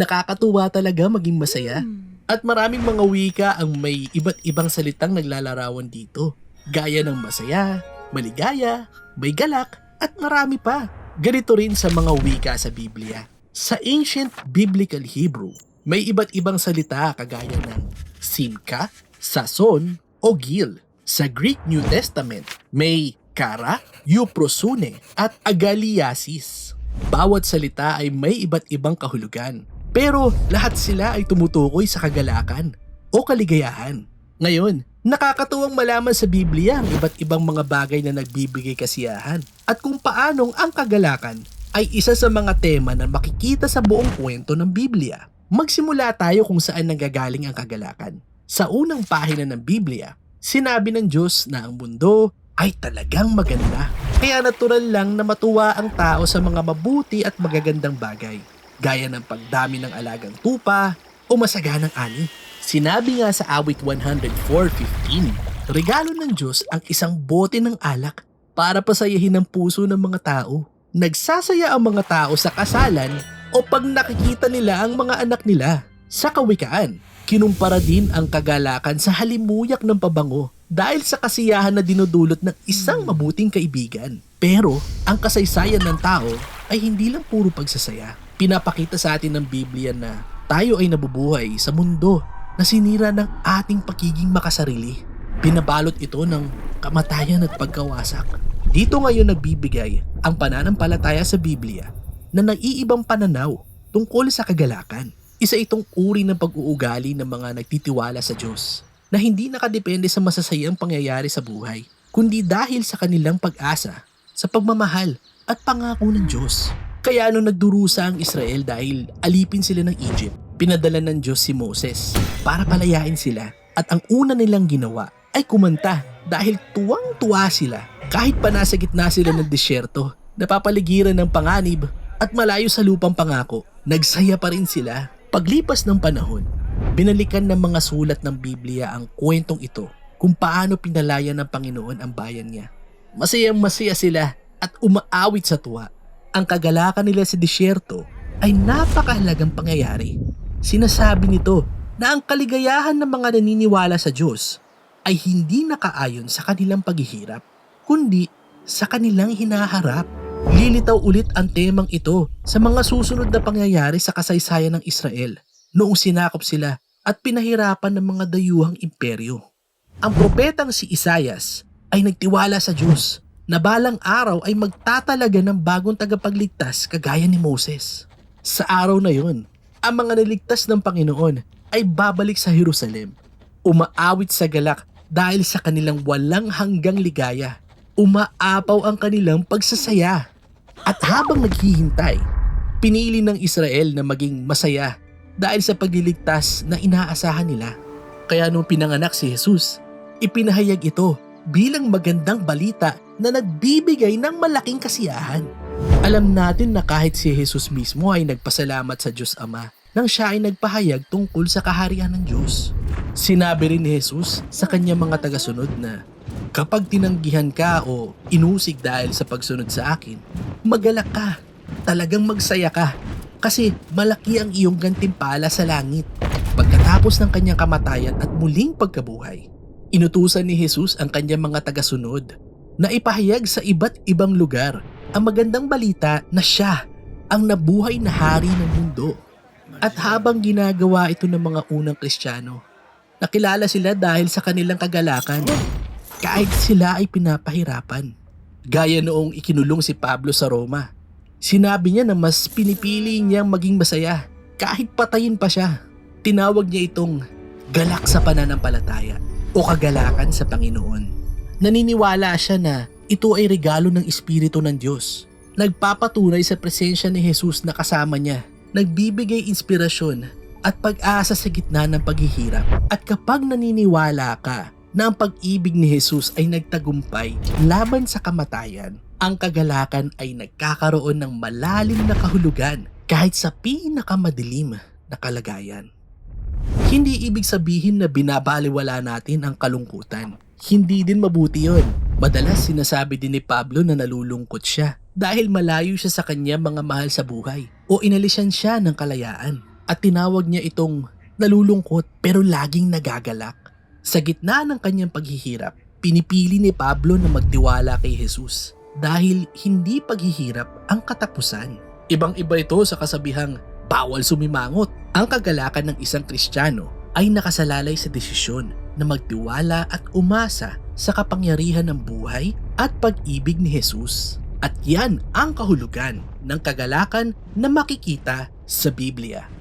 Nakakatuwa talaga maging masaya. At maraming mga wika ang may iba't ibang salitang naglalarawan dito. Gaya ng masaya, maligaya, may galak, at marami pa. Ganito rin sa mga wika sa Biblia. Sa ancient biblical Hebrew, may iba't ibang salita kagaya ng simka, sason, o gil. Sa Greek New Testament, may kara, euprosune, at agaliasis. Bawat salita ay may iba't ibang kahulugan. Pero lahat sila ay tumutukoy sa kagalakan o kaligayahan. Ngayon, nakakatuwang malaman sa Biblia ang iba't ibang mga bagay na nagbibigay kasiyahan at kung paanong ang kagalakan ay isa sa mga tema na makikita sa buong kwento ng Biblia. Magsimula tayo kung saan nanggagaling ang kagalakan. Sa unang pahina ng Biblia, sinabi ng Diyos na ang mundo ay talagang maganda. Kaya natural lang na matuwa ang tao sa mga mabuti at magagandang bagay gaya ng pagdami ng alagang tupa o masaganang ani. Sinabi nga sa awit 104.15, regalo ng Diyos ang isang bote ng alak para pasayahin ang puso ng mga tao. Nagsasaya ang mga tao sa kasalan o pag nakikita nila ang mga anak nila. Sa kawikaan, kinumpara din ang kagalakan sa halimuyak ng pabango dahil sa kasiyahan na dinudulot ng isang mabuting kaibigan. Pero ang kasaysayan ng tao ay hindi lang puro pagsasaya pinapakita sa atin ng Biblia na tayo ay nabubuhay sa mundo na sinira ng ating pagiging makasarili. Pinabalot ito ng kamatayan at pagkawasak. Dito ngayon nagbibigay ang pananampalataya sa Biblia na naiibang pananaw tungkol sa kagalakan. Isa itong uri ng pag-uugali ng mga nagtitiwala sa Diyos na hindi nakadepende sa masasayang pangyayari sa buhay, kundi dahil sa kanilang pag-asa sa pagmamahal at pangako ng Diyos. Kaya nung nagdurusa ang Israel dahil alipin sila ng Egypt, pinadala ng Diyos si Moses para palayain sila. At ang una nilang ginawa ay kumanta dahil tuwang-tuwa sila kahit pa nasa gitna sila ng disyerto, napapaligiran ng panganib at malayo sa lupang pangako, nagsaya pa rin sila. Paglipas ng panahon, binalikan ng mga sulat ng Biblia ang kwentong ito kung paano pinalaya ng Panginoon ang bayan niya. Masayang masaya sila at umaawit sa tuwa ang kagalakan nila sa disyerto ay napakahalagang pangyayari. Sinasabi nito na ang kaligayahan ng mga naniniwala sa Diyos ay hindi nakaayon sa kanilang paghihirap, kundi sa kanilang hinaharap. Lilitaw ulit ang temang ito sa mga susunod na pangyayari sa kasaysayan ng Israel noong sinakop sila at pinahirapan ng mga dayuhang imperyo. Ang propetang si Isayas ay nagtiwala sa Diyos na balang araw ay magtatalaga ng bagong tagapagligtas kagaya ni Moses. Sa araw na yon, ang mga niligtas ng Panginoon ay babalik sa Jerusalem, umaawit sa galak dahil sa kanilang walang hanggang ligaya. Umaapaw ang kanilang pagsasaya. At habang naghihintay, pinili ng Israel na maging masaya dahil sa pagliligtas na inaasahan nila. Kaya nung pinanganak si Jesus, ipinahayag ito bilang magandang balita na nagbibigay ng malaking kasiyahan. Alam natin na kahit si Jesus mismo ay nagpasalamat sa Diyos Ama nang siya ay nagpahayag tungkol sa kaharian ng Diyos. Sinabi rin ni Jesus sa kanyang mga tagasunod na kapag tinanggihan ka o inusig dahil sa pagsunod sa akin, magalak ka, talagang magsaya ka kasi malaki ang iyong gantimpala sa langit. Pagkatapos ng kanyang kamatayan at muling pagkabuhay, Inutusan ni Jesus ang kanyang mga tagasunod na ipahayag sa iba't ibang lugar ang magandang balita na siya ang nabuhay na hari ng mundo. At habang ginagawa ito ng mga unang Kristiyano, nakilala sila dahil sa kanilang kagalakan kahit sila ay pinapahirapan. Gaya noong ikinulong si Pablo sa Roma. Sinabi niya na mas pinipili niyang maging masaya kahit patayin pa siya. Tinawag niya itong galak sa pananampalataya o kagalakan sa Panginoon. Naniniwala siya na ito ay regalo ng Espiritu ng Diyos. Nagpapatunay sa presensya ni Jesus na kasama niya. Nagbibigay inspirasyon at pag-asa sa gitna ng paghihirap. At kapag naniniwala ka na ang pag-ibig ni Jesus ay nagtagumpay laban sa kamatayan, ang kagalakan ay nagkakaroon ng malalim na kahulugan kahit sa pinakamadilim na kalagayan. Hindi ibig sabihin na binabaliwala natin ang kalungkutan. Hindi din mabuti yon. Madalas sinasabi din ni Pablo na nalulungkot siya dahil malayo siya sa kanya mga mahal sa buhay o inalisan siya ng kalayaan. at tinawag niya itong nalulungkot pero laging nagagalak. Sa gitna ng kanyang paghihirap, pinipili ni Pablo na magtiwala kay Jesus dahil hindi paghihirap ang katapusan. Ibang-iba ito sa kasabihang bawal sumimangot. Ang kagalakan ng isang Kristiyano ay nakasalalay sa desisyon na magtiwala at umasa sa kapangyarihan ng buhay at pag-ibig ni Jesus. At yan ang kahulugan ng kagalakan na makikita sa Biblia.